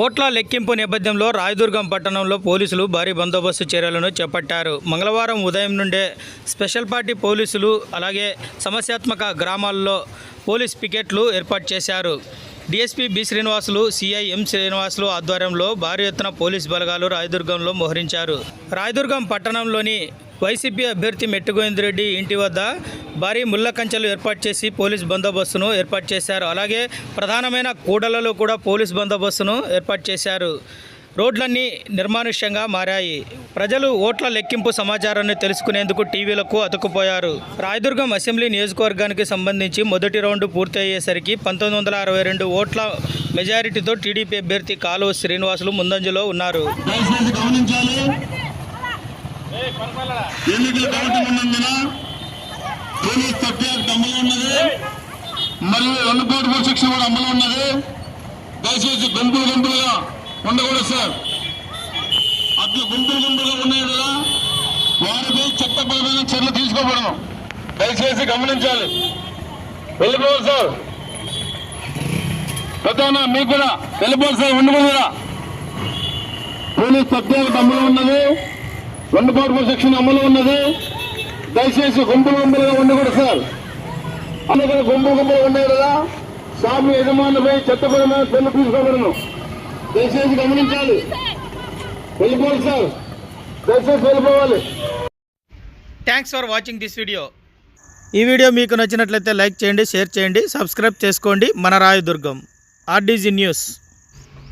ఓట్ల లెక్కింపు నేపథ్యంలో రాయదుర్గం పట్టణంలో పోలీసులు భారీ బందోబస్తు చర్యలను చేపట్టారు. మంగళవారం ఉదయం నుండే స్పెషల్ పార్టీ పోలీసులు అలాగే సమస్యాత్మక గ్రామాల్లో పోలీస్ పికెట్లు ఏర్పాటు చేశారు. DSP B Srinivasulu CI M Srinivasulu ఆధ్వర్యంలో భారీ ఎత్తున పోలీస్ బలగాలు రాయదుర్గంలో మోహరించారు. రాయదుర్గం పట్టణంలోని వైసీపీ అభ్యర్థి మెట్టుగోవిందరెడ్డి ఇంటి వద్ద భారీ ముళ్ళ కంచెలు ఏర్పాటు చేసి పోలీస్ బందోబస్తును ఏర్పాటు చేశారు. అలాగే ప్రధానమైన కూడలలో కూడా పోలీస్ బందోబస్తును ఏర్పాటు చేశారు. రోడ్లన్నీ నిర్మానుష్యంగా మారాయి. ప్రజలు ఓట్ల లెక్కింపు సమాచారాన్ని తెలుసుకునేందుకు టీవీలకు అతుక్కుపోయారు. రాయదుర్గం అసెంబ్లీ నియోజకవర్గానికి సంబంధించి మొదటి రౌండ్ పూర్తయ్యేసరికి పంతొమ్మిది వందల అరవై రెండు ఓట్ల మెజారిటీతో టీడీపీ అభ్యర్థి కాలువ శ్రీనివాసులు ముందంజలో ఉన్నారు. ఎన్నికలు కమిటీ ఉన్నందున పోలీస్ థర్టీ అమలు ఉన్నది. మరియు రెండు కోటి కోట్ల శిక్షణ కూడా అమలు ఉన్నది. దయచేసి గుంపులు గుంపులుగా ఉండకూడదు సార్. అట్లా గుంపులు గుంపులుగా ఉన్నాయి కదా వారిపై చట్టపరమైన చర్యలు తీసుకోబడను దయచేసి గమనించాలి. వెళ్ళిపోవాలి సార్. ప్రధాన మీకు కూడా వెళ్ళిపోవాలి సార్. ఉండకూడదు పోలీస్ ప్రత్యేక అమలు ఉన్నది. రెండు కోట్ల సెక్షన్ అమలు ఉన్నది. దయచేసి గుంపులు గుంపులుగా ఉండకూడదు సార్. అందుకని గుంపులు గుంపులు ఉన్నాయి కదా. షాపు యజమానులపై చట్టపరమైన పెళ్ళి తీసుకోబడను. దయచేసి గమనించాలి. వెళ్ళిపోవాలి సార్. దయచేసి వెళ్ళిపోవాలి. Thanks for watching this video ఈ వీడియో మీకు నచ్చినట్లయితే లైక్ చేయండి షేర్ చేయండి సబ్స్క్రైబ్ చేసుకోండి. మన రాయదుర్గం. RDG news.